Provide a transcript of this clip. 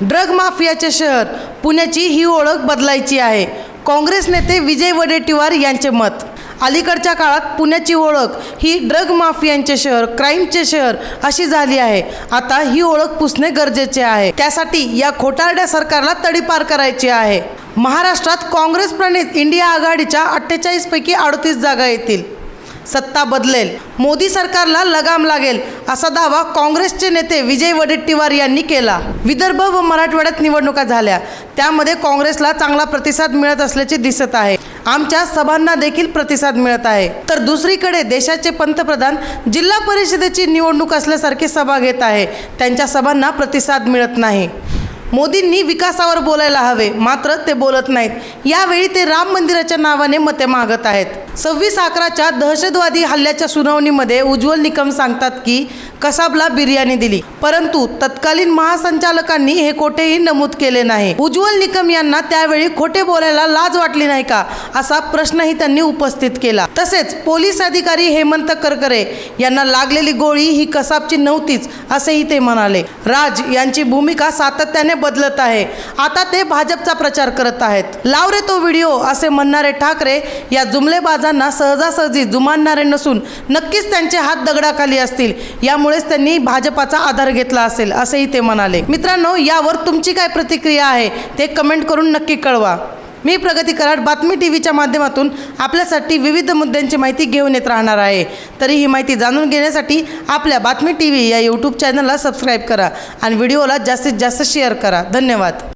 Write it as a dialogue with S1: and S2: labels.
S1: Drug माफियाचे शहर. पुण्याची ही ओळख बदलायची आहे. काँग्रेस नेते विजय वडेट्टीवार यांचे मत. अलीकडच्या काळात पुण्याची ओळख ही ड्रग माफियांचे शहर क्राईमचे शहर अशी झाली आहे. आता ही ओळख पुसणे गरजेचे आहे. त्यासाठी या खोटारड्या सरकारला तडीपार करायची आहे. महाराष्ट्रात काँग्रेस प्रणित इंडिया आघाडीच्या अठ्ठेचाळीसपैकी अडतीस जागा येतील. सत्ता बदलेल. मोदी सरकारला लगाम लागेल असा दावा काँग्रेसचे नेते विजय वडेट्टीवार यांनी केला. विदर्भ व मराठवाड्यात निवडणुका झाल्या. त्यामध्ये काँग्रेसला चांगला प्रतिसाद मिळत असल्याचे दिसत आहे. आमच्या सभांना देखील प्रतिसाद मिळत आहे. तर दुसरीकडे देशाचे पंतप्रधान जिल्हा परिषदेची निवडणूक असल्यासारखी सभा घेत आहे. त्यांच्या सभांना प्रतिसाद मिळत नाही. मोदींनी विकासावर बोलायला हवे मात्र ते बोलत नाहीत. यावेळी ते राम मंदिराच्या नावाने मते मागत आहेत. सव्वीस अकराच्या दहशतवादी हल्ल्याच्या सुनावणीमध्ये उज्ज्वल निकम सांगतात की कसाबला बिर्याणी दिली. परंतु तत्कालीन महासंचालकांनी हे कोठेही नमूद केले नाही. उज्ज्वल निकम यांना त्यावेळी खोटे बोलायला लाज वाटली नाही का? असा प्रश्नही त्यांनी उपस्थित केला. तसेच पोलीस अधिकारी हेमंत करकरे यांना लागलेली गोळी ही कसाबची नव्हतीच असेही ते म्हणाले. राज यांची भूमिका सातत्याने बदलत आहे. आता ते भाजपचा प्रचार करत आहेत. लाव रे तो व्हिडिओ असे म्हणणारे ठाकरे या जुमलेबाजांना सहजासहजी जुमानणारे नसून नक्कीच त्यांचे हात दगडाखाली असतील. त्यामुळेच त्यांनी भाजपाचा आधार घेतला असेल असेही ते म्हणाले. मित्रांनो यावर तुमची काय प्रतिक्रिया आहे ते कमेंट करून नक्की कळवा. मी प्रगती कराड बातमी टी व्हीच्या माध्यमातून आपल्यासाठी विविध मुद्द्यांची माहिती घेऊन येत राहणार आहे. तरी ही माहिती जाणून घेण्यासाठी आपल्या बातमी टी व्ही या यूट्यूब चॅनलला सबस्क्राईब करा आणि व्हिडिओला जास्तीत जास्त शेअर करा. धन्यवाद.